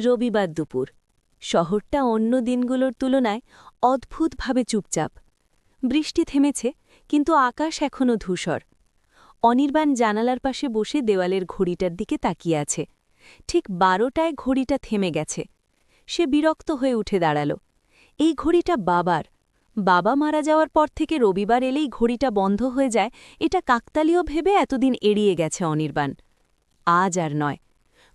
রবিবার দুপুর। শহরটা অন্য দিনগুলোর তুলনায় অদ্ভুতভাবে চুপচাপ। বৃষ্টি থেমেছে, কিন্তু আকাশ এখনও ধূসর। অনির্বাণ জানালার পাশে বসে দেওয়ালের ঘড়িটার দিকে তাকিয়ে আছে। ঠিক বারোটায় ঘড়িটা থেমে গেছে। সে বিরক্ত হয়ে উঠে দাঁড়াল। এই ঘড়িটা বাবার। বাবা মারা যাওয়ার পর থেকে রবিবার এলেই ঘড়িটা বন্ধ হয়ে যায়, এটা কাকতালীয় ভেবে এতদিন এড়িয়ে গেছে অনির্বাণ। আজ আর নয়।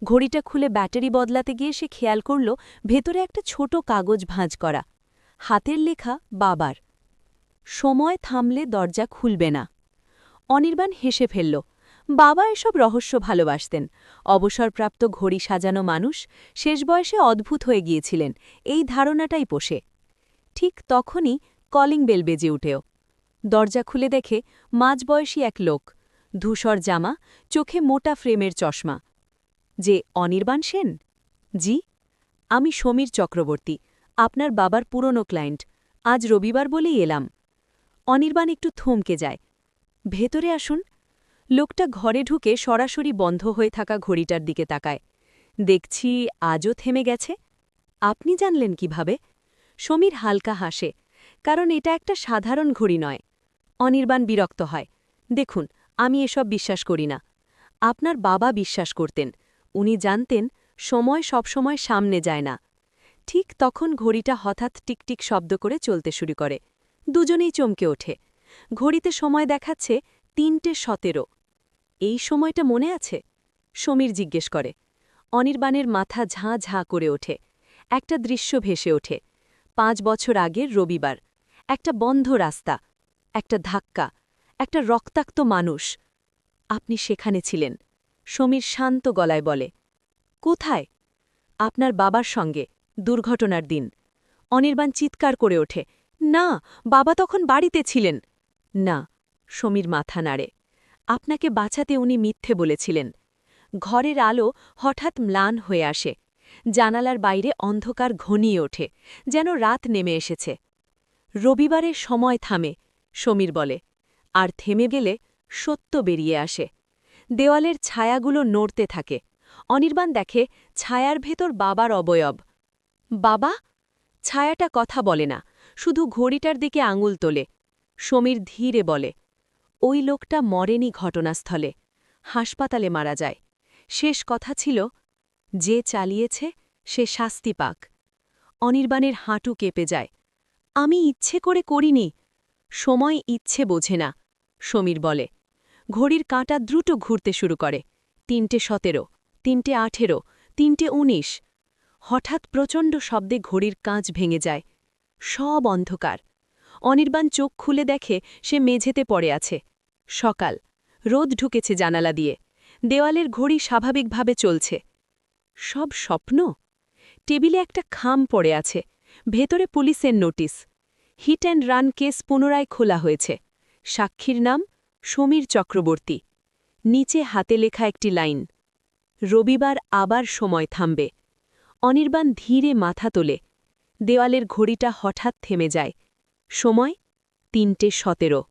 ঘড়িটা খুলে ব্যাটারি বদলাতে গিয়ে সে খেয়াল করল, ভেতরে একটা ছোট কাগজ ভাঁজ করা। হাতের লেখা, বাবার। সময় থামলে দরজা খুলবে না। অনির্বাণ হেসে ফেলল, বাবা এসব রহস্য ভালোবাসতেন। অবসরপ্রাপ্ত ঘড়ি সাজানো মানুষ, শেষ বয়সে অদ্ভুত হয়ে গিয়েছিলেন। এই ধারণাটাই পোষে। ঠিক তখনই কলিং বেল বেজে উঠেও। দরজা খুলে দেখে মাঝবয়সী এক লোক, ধূসর জামা, চোখে মোটা ফ্রেমের চশমা। যে অনির্বাণ সেন? জি, আমি সমীর চক্রবর্তী, আপনার বাবার পুরনো ক্লায়েন্ট। আজ রবিবার বলেই এলাম। অনির্বাণ একটু থমকে যায়। ভেতরে আসুন। লোকটা ঘরে ঢুকে সরাসরি বন্ধ হয়ে থাকা ঘড়িটার দিকে তাকায়। দেখছি আজও থেমে গেছে। আপনি জানলেন কীভাবে? সমীর হালকা হাসে, কারণ এটা একটা সাধারণ ঘড়ি নয়। অনির্বাণ বিরক্ত হয়। দেখুন, আমি এসব বিশ্বাস করি না। আপনার বাবা বিশ্বাস করতেন। উনি জানতেন, সময় সবসময় সামনে যায় না। ঠিক তখন ঘড়িটা হঠাৎ টিকটিক শব্দ করে চলতে শুরু করে। দুজনেই চমকে ওঠে। ঘড়িতে সময় দেখাচ্ছে তিনটে সতেরো। এই সময়টা মনে আছে? সমীর জিজ্ঞেস করে। অনির্বাণের মাথা ঝাঁ ঝাঁ করে ওঠে। একটা দৃশ্য ভেসে ওঠে। পাঁচ বছর আগের রবিবার। একটা বন্ধ রাস্তা। একটা ধাক্কা। একটা রক্তাক্ত মানুষ। আপনি সেখানে ছিলেন। সমীর শান্ত গলায় বলে, কোথায়? আপনার বাবার সঙ্গে, দুর্ঘটনার দিন। অনির্বাণ চিৎকার করে ওঠে, না, বাবা তখন বাড়িতে ছিলেন। না, সমীর মাথা নাড়ে, আপনাকে বাঁচাতে উনি মিথ্যে বলেছিলেন। ঘরের আলো হঠাৎ ম্লান হয়ে আসে, জানালার বাইরে অন্ধকার ঘনিয়ে ওঠে, যেন রাত নেমে এসেছে। রবিবারের সময় থামে, সমীর বলে, আর থেমে গেলে সত্য বেরিয়ে আসে। দেওয়ালের ছায়াগুলো নড়তে থাকে। অনির্বাণ দেখে ছায়ার ভেতর বাবার অবয়ব। বাবা? ছায়াটা কথা বলে না, শুধু ঘড়িটার দিকে আঙুল তোলে। সমীর ধীরে বলে, ওই লোকটা মরেনি ঘটনাস্থলে। হাসপাতালে মারা যায়। শেষ কথা ছিল, যে চালিয়েছে, সে শাস্তি পাক। অনির্বাণের হাঁটু কেঁপে যায়। আমি ইচ্ছে করে করিনি। সময় ইচ্ছে বোঝে না, সমীর বলে। ঘড়ির কাঁটা দ্রুত ঘুরতে শুরু করে। তিনটে সতেরো, তিনটে আঠেরো, তিনটে উনিশ। হঠাৎ প্রচণ্ড শব্দে ঘড়ির কাঁচ ভেঙে যায়। সব অন্ধকার। অনির্বাণ চোখ খুলে দেখে সে মেঝেতে পড়ে আছে। সকাল। রোদ ঢুকেছে জানালা দিয়ে। দেওয়ালের ঘড়ি স্বাভাবিকভাবে চলছে। সব স্বপ্ন? টেবিলে একটা খাম পড়ে আছে। ভেতরে পুলিশের notice. Hit and run case পুনরায় খোলা হয়েছে। সাক্ষীর নাম? সমীর চক্রবর্তী। নিচে হাতে লেখা একটি লাইন, রবিবার আবার সময় থামবে। অনির্বাণ ধীরে মাথা তোলে। দেওয়ালের ঘড়িটা হঠাৎ থেমে যায়। সময় তিনটে সতেরো।